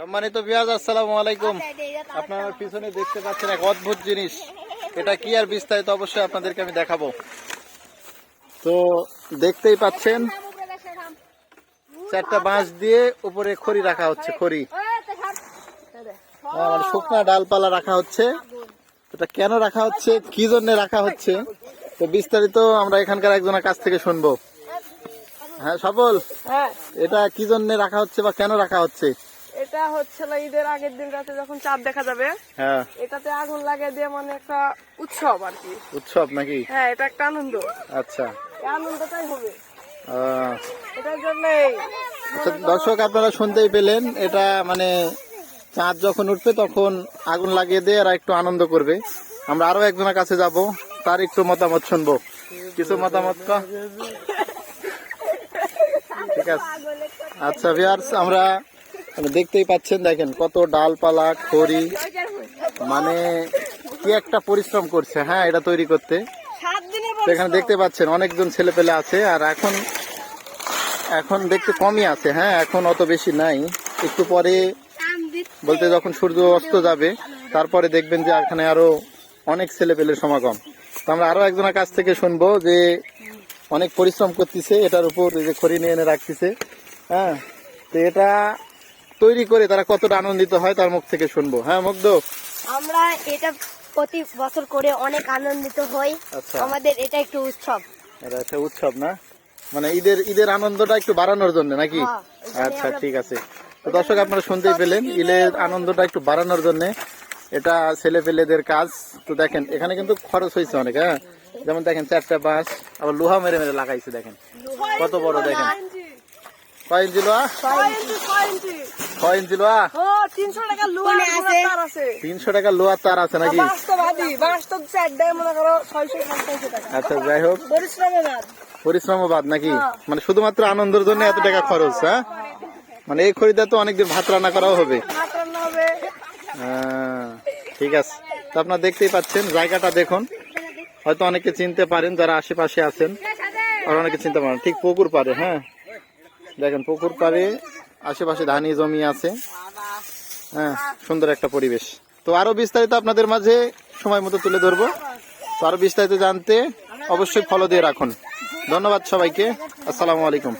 সম্মানিত বিয়াজ আসসালামু আলাইকুম। আপনার পিছনে দেখতে পাচ্ছেন এক অদ্ভুত জিনিস। এটা কি আর বিস্তারিত অবশ্যই আপনাদেরকে আমি দেখাবো। তো দেখতেই পাচ্ছেন চারটা বাঁশ দিয়ে উপরে খড়ি রাখা হচ্ছে খড়ি। মানে শুকনা ডালপালা রাখা হচ্ছে। এটা কেন রাখা হচ্ছে? কি জন্য রাখা হচ্ছে? তো বিস্তারিত আমরা এখানকার একজনের কাছ থেকে শুনব। হ্যাঁ সফল? হ্যাঁ। এটা কি জন্য রাখা হচ্ছে বা কেন রাখা হচ্ছে? এটা হচ্ছে ঈদের আগের দিন রাতে যখন চাঁদ দেখা যাবে হ্যাঁ। এটাতে আগুন লাগিয়ে দিয়ে মানে একটা উৎসব আর কি। উৎসব নাকি? হ্যাঁ এটা একটা আনন্দ। আচ্ছা। আনন্দটাই হবে। এটার জন্যই আচ্ছা, দর্শক আপনারা শুনতেই পেলেন এটা মানে চাঁদ যখন উঠবে তখন আগুন লাগিয়ে দিয়ে এরা একটু আনন্দ করবে। আমরা আরও একজনের কাছে যাব তার একটু মতামত শুনব। কিছু মতামত? ঠিক আছে। আচ্ছা ভিয়ার্স আমরা মানে দেখতেই পাচ্ছেন, দেখেন কত ডালপালা, খড়ি মানে কি একটা পরিশ্রম করছে হ্যাঁ এটা তৈরি করতে। এখানে দেখতে পাচ্ছেন, অনেকজন ছেলে পেলে আছে, আর এখন এখন দেখতে কমই আছে হ্যাঁ এখন অত বেশি নাই। একটু পরে বলতে যখন সূর্য অস্ত যাবে, তারপরে দেখবেন যে এখানে আরও অনেক ছেলে পেলের সমাগম। তো আমরা আরও একজনের কাছ থেকে শুনব যে অনেক পরিশ্রম করতেছে, এটার উপর যে খড়ি নিয়ে এনে রাখতেছে হ্যাঁ তো এটা তৈরি করে তারা কতটা আনন্দিত হয় তার মুখ থেকে শুনব। হ্যাঁ মুগ্ধ? আমরা এটা প্রতি বছর করে অনেক আনন্দিত হই। আচ্ছা। আমাদের এটা একটু উৎসব। এটা একটা উৎসব না? মানে ঈদের ঈদের আনন্দটা একটু বাড়ানোর জন্য নাকি? হ্যাঁ, আচ্ছা ঠিক আছে। তো দর্শক আপনারা শুনতেই পেলেন ঈদের আনন্দটা একটু বাড়ানোর জন্য এটা ছেলে পেলেদের কাজ। তো দেখেন এখানে কিন্তু খরচ হয়েছে অনেক হ্যাঁ? যেমন দেখেন চারটা বাঁশ আবার লোহা মেরে মেরে লাগাইছে দেখেন। কত বড় দেখেন। কয় ইঞ্চি ইঞ্চি ও তিনশো টাকা তার আছে। লোহার তার আছে নাকি? মনে আচ্ছা যাই হোক। বাদ নাকি? মানে শুধুমাত্র আনন্দের জন্য এত টাকা খরচ হ্যাঁ? মানে এই খরিদা তো অনেকদিন ভাত রান্না করাও হবে। ভাত রান্না হবে। আহ, ঠিক আছে। তো আপনারা দেখতেই পাচ্ছেন জায়গাটা দেখুন। হয়তো অনেকে চিনতে পারেন যারা আশেপাশে আছেন আর অনেকে চিনতে পারেন ঠিক পুকুর পারে হ্যাঁ? দেখেন, পুকুর পাড়ে আশেপাশে ধানি জমি আছে। হ্যাঁ সুন্দর একটা পরিবেশ। তো আরও বিস্তারিত আপনাদের মাঝে সময় মতো তুলে ধরবো। তো আরও বিস্তারিত জানতে অবশ্যই ফলো দিয়ে রাখুন। ধন্যবাদ সবাইকে। আসসালামু আলাইকুম।